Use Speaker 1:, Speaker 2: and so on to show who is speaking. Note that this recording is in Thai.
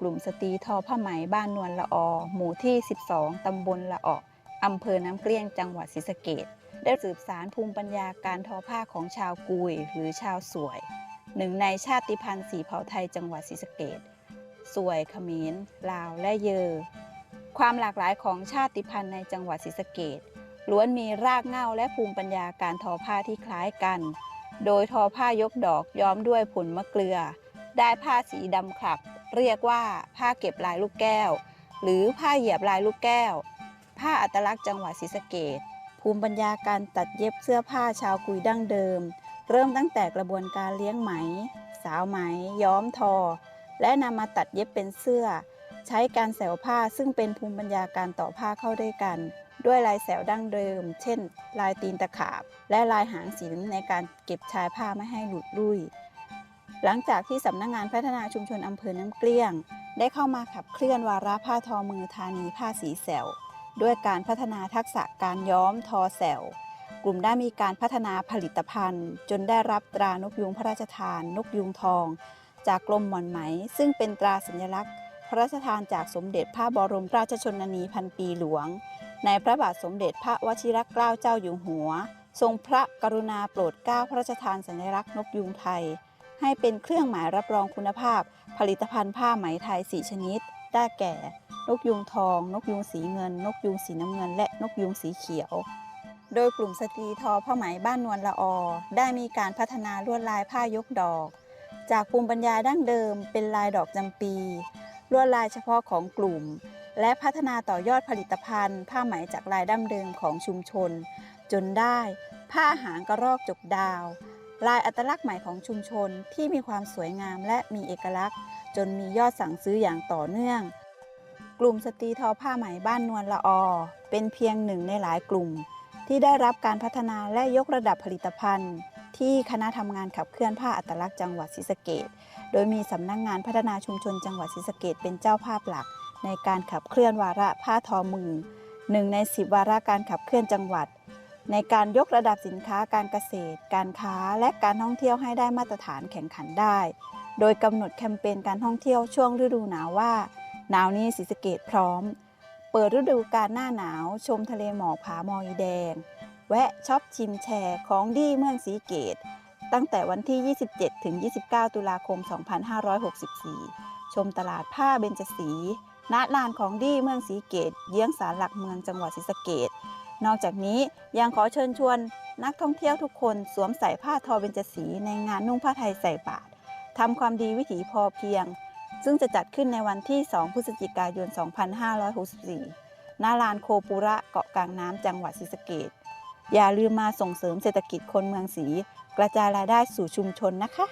Speaker 1: กลุ่มสตรีทอผ้าไหมบ้านนวลละอ หมู่ที่ 12 ตำบลละอออำเภอน้ำเกลี้ยงจังหวัดศรีสะเกษได้สืบสารภูมิปัญญาการทอผ้าของชาวกุยหรือชาวสวย หนึ่งในชาติพันธุ์สีเผ่าไทยจังหวัดศรีสะเกษสวยเขมรลาวและเยอ ความหลากหลายของชาติพันธุ์ในจังหวัดศรีสะเกษล้วนมีรากเหง้าและภูมิปัญญาการทอผ้าที่คล้ายกัน โดยทอผ้ายกดอกย้อมด้วยผลมะเกลือ ได้ผ้าสีดำขลับ เรียกว่าผ้าเก็บลายลูกแก้ว หรือผ้าเหยียบลายลูกแก้ว ผ้าอัตลักษณ์จังหวัดศรีสะเกษภูมิปัญญาการตัดเย็บเสื้อผ้าชาวกุยดั้งเดิม เริ่มตั้งแต่กระบวนการเลี้ยงไหม สาวไหม ย้อมทอ และนำมาตัดเย็บเป็นเสื้อ ใช้การแสวผ้าซึ่งเป็นภูมิปัญญาการต่อผ้าเข้าด้วยกัน ด้วยลายแสวดั้งเดิม เช่น ลายตีนตะขาบ และลายหางศิลในการเก็บชายผ้าไม่ให้หลุดลุ่ย หลังจากที่สำนักงานพัฒนาชุมชนอำเภอน้ำเกลี้ยง ได้เข้ามาขับเคลื่อนวาระผ้าทอมือธานีผ้าสีแสวด้วยการพัฒนาทักษะการย้อมทอแสวกลุ่มได้มีการพัฒนาผลิตภัณฑ์ จนได้รับตรานกยุงพระราชทาน นกยุงทอง จากกรมหม่อนไหม ซึ่งเป็นตราสัญลักษณ์ พระราชทานจากสมเด็จพระบรมราชชนนีพันปีหลวง ในพระบาทสมเด็จพระวชิรเกล้าเจ้าอยู่หัว ทรงพระกรุณาโปรดเกล้าพระราชทานสัญลักษณ์นกยุงไทย ให้เป็นเครื่องหมายรับรองคุณภาพ ผลิตภัณฑ์ผ้าไหมไทย 4 ชนิด ได้แก่ นกยุงทอง นกยุงสีเงิน นกยุงสีน้ำเงิน และนกยุงสีเขียว โดยกลุ่มสตรีทอผ้าไหมบ้านนวลละอ ได้มีการพัฒนาลวดลายผ้ายกดอก จากภูมิปัญญาดั้งเดิม เป็นลายดอกจำปี ลวดลายเฉพาะของกลุ่ม และพัฒนาต่อยอดผลิตภัณฑ์ ผ้าไหมจากลายดั้งเดิมของชุมชน จนได้ ผ้าหางกระรอกจกดาว ลายอัตลักษณ์ใหม่ของชุมชนที่มีความสวยงามและมีเอกลักษณ์ จนมียอดสั่งซื้ออย่างต่อเนื่อง กลุ่มสตรีทอผ้าไหมบ้านนวลละอเป็นเพียงหนึ่งในหลายกลุ่ม ที่ได้รับการพัฒนาและยกระดับผลิตภัณฑ์ ที่คณะทำงานขับเคลื่อนผ้าอัตลักษณ์จังหวัดศรีสะเกษโดยมีสำนักงานพัฒนาชุมชนจังหวัดศรีสะเกษเป็นเจ้าภาพหลัก ในการขับเคลื่อนวาระผ้าทอมือหนึ่งในสิบวาระการขับเคลื่อนจังหวัด ในการยกระดับสินค้าการเกษตร การค้าและการท่องเที่ยวให้ได้มาตรฐานแข่งขันได้ โดยกำหนดแคมเปญการท่องเที่ยวช่วงฤดูหนาวว่า หนาวนี้ศรีสะเกษพร้อม เปิดฤดูกาลหน้าหนาว ชมทะเลหมอกผาหมอยแดง แวะช็อปชิมแชร์ของดีเมืองศรีเกต ตั้งแต่วันที่ 27 ถึง 29 ตุลาคม 2564 ชมตลาดผ้าเบญจศรีณลานของดีเมืองศรีเกต เยื้องศาลหลักเมืองจังหวัดศรีสะเกด นอกจากนี้ยังขอเชิญชวนนักท่องเที่ยวทุกคนสวมใส่ผ้าทอเบญจศรีในงานนุ่งผ้าไทยใส่บาตรทำความดีวิถีพอเพียง ซึ่งจะจัดขึ้นในวันที่ 2 พฤศจิกายน 2564ณลานโคปุระเกาะกลางน้ำจังหวัดศรีสะเกดอย่าลืมมาส่งเสริมเศรษฐกิจคนเมืองศรีกระจายรายได้สู่ชุมชนนะคะ